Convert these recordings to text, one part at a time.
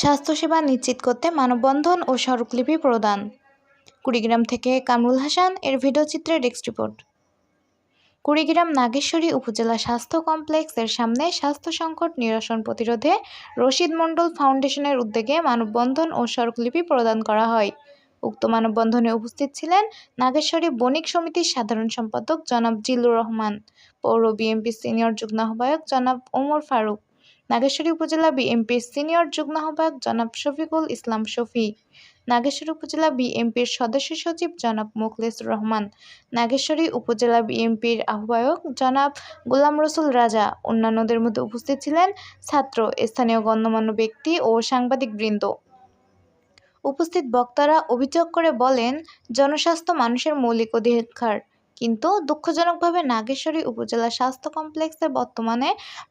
স্বাস্থ্যসেবা নিশ্চিত করতে মানববন্ধন ও স্মারকলিপি প্রদান। কুড়িগ্রাম থেকে কামরুল হাসান, এর ভিডিওচিত্রে ডেস্ক রিপোর্ট। কুড়িগ্রাম নাগেশ্বরী উপজেলা স্বাস্থ্য কমপ্লেক্সের সামনে স্বাস্থ্য সংকট নিরসন প্রতিরোধে রশিদ মণ্ডল ফাউন্ডেশনের উদ্যোগে মানববন্ধন ও স্মারকলিপি প্রদান করা হয়। উক্ত মানববন্ধনে উপস্থিত ছিলেন নাগেশ্বরী বণিক সমিতির সাধারণ সম্পাদক জনাব জিল্লুর রহমান, পৌর বিএনপির সিনিয়র যুগ্ম আহ্বায়ক জনাব ওমর ফারুক। নাগেশ্বরী উপজেলা বিএনপির সিনিয়র যুগ্ম আহ্বায়ক জনাব শফিকুল ইসলাম শফি, নাগেশ্বরী উপজেলা বিএনপির সদস্য সচিব জনাব মুখলেসুর রহমান, নাগেশ্বরী উপজেলা বিএনপির আহ্বায়ক জনাব গোলাম রসুল রাজা, অন্যান্যদের মধ্যে উপস্থিত ছিলেন ছাত্র, স্থানীয় গণ্যমান্য ব্যক্তি ও সাংবাদিকবৃন্দ। উপস্থিত বক্তারা অভিযোগ করে বলেন, জনস্বাস্থ্য মানুষের মৌলিক অধিকার কিন্তু দুঃখজনকভাবে নাগেশ্বরী উপজেলা স্বাস্থ্য কমপ্লেক্সে বর্তমানে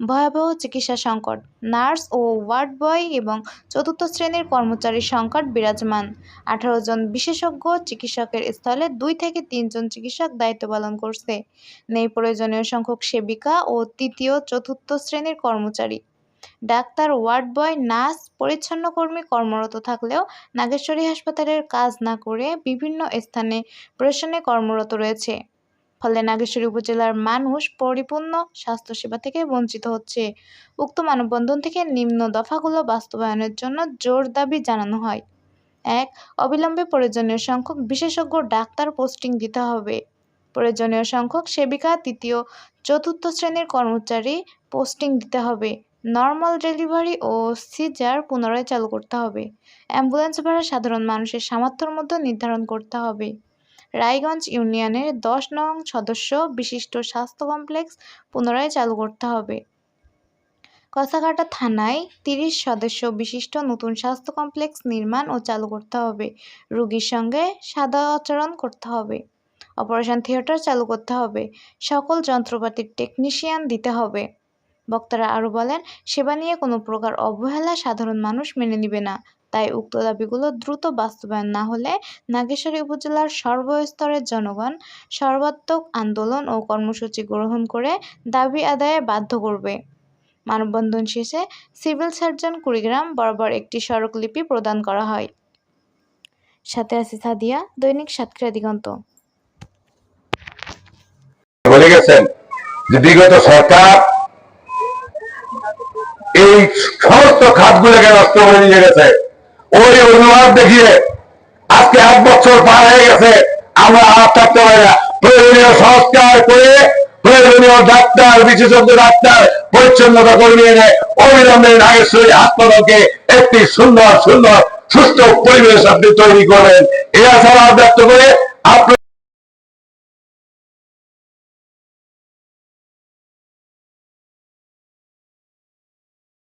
ভয়াবহ চিকিৎসা সংকট। নার্স ও ওয়ার্ড বয় এবং চতুর্থ শ্রেণির কর্মচারীর সংকট বিরাজমান। আঠারো জন বিশেষজ্ঞ চিকিৎসকের স্থলে দুই থেকে তিনজন চিকিৎসক দায়িত্ব পালন করছে। নেই প্রয়োজনীয় সংখ্যক সেবিকা ও তৃতীয়, চতুর্থ শ্রেণির কর্মচারী। ডাক্তার ওয়ার্ড বয় নার্স, পরিচ্ছন্ন কর্মী, কর্মরত থাকলেও নাগেশ্বরী হাসপাতালের কাজ না করে বিভিন্ন স্থানে প্রশাসনে কর্মরত রয়েছে। ফলে নাগেশ্বরী উপজেলার মানুষ পরিপূর্ণ স্বাস্থ্যসেবা থেকে বঞ্চিত হচ্ছে। উক্ত মানববন্ধন থেকে নিম্ন দফাগুলো বাস্তবায়নের জন্য জোর দাবি জানানো হয়। এক, অবিলম্বে প্রয়োজনীয় সংখ্যক বিশেষজ্ঞ ডাক্তার পোস্টিং দিতে হবে। প্রয়োজনীয় সংখ্যক সেবিকা, তৃতীয়, চতুর্থ শ্রেণির কর্মচারী পোস্টিং দিতে হবে। নর্মাল ডেলিভারি ও সিজার পুনরায় চালু করতে হবে। অ্যাম্বুলেন্স ভাড়া সাধারণ মানুষের সামর্থ্যের মধ্যে নির্ধারণ করতে হবে। রায়গঞ্জ ইউনিয়নের দশ নং সদস্য বিশিষ্ট স্বাস্থ্য কমপ্লেক্স পুনরায় চালু করতে হবে। কসাঘাটা থানায় তিরিশ সদস্য বিশিষ্ট নতুন স্বাস্থ্য কমপ্লেক্স নির্মাণ ও চালু করতে হবে। রোগীর সঙ্গে সাদা আচরণ করতে হবে। অপারেশন থিয়েটার চালু করতে হবে। সকল যন্ত্রপাতির টেকনিশিয়ান দিতে হবে। বক্তারা আরও বলেন, সেবা নিয়ে কোনো প্রকার অবহেলা সাধারণ মানুষ মেনে নিবে না। তাই উক্ত দাবিগুলো দ্রুত বাস্তবায়ন না হলে নাগেশ্বরী উপজেলার সর্বস্তরের জনগণ সর্বাত্মক আন্দোলন ও কর্মসূচি গ্রহণ করে দাবি আদায়ে বাধ্য করবে। মানববন্ধন শেষে সিভিল সার্জন কুড়িগ্রাম বরাবর একটি স্মারকলিপি প্রদান করা হয়। সাথে আছে সাদিয়া, দৈনিক সাতক্ষীরা দিগন্ত। বলে গেছেন যে বিগত সরকার এই সমস্ত খাতগুলোকে নষ্ট করে নিয়ে গেছে? ওই অনুবাদ দেখিয়ে আজকে এক বছর পার হয়ে গেছে, আমরা আর থাকতে পারি না। প্রয়োজনীয় সংস্কার করে, প্রয়োজনীয় ডাক্তার, বিশেষজ্ঞ ডাক্তার, পরিচ্ছন্নতা কর্মী এনে অবিলম্বে নাগেশ্বরী হাসপাতালকে একটি সুন্দর সুন্দর সুস্থ পরিবেশ আপনি তৈরি করবেন। এ আশা ব্যক্ত করে আপনার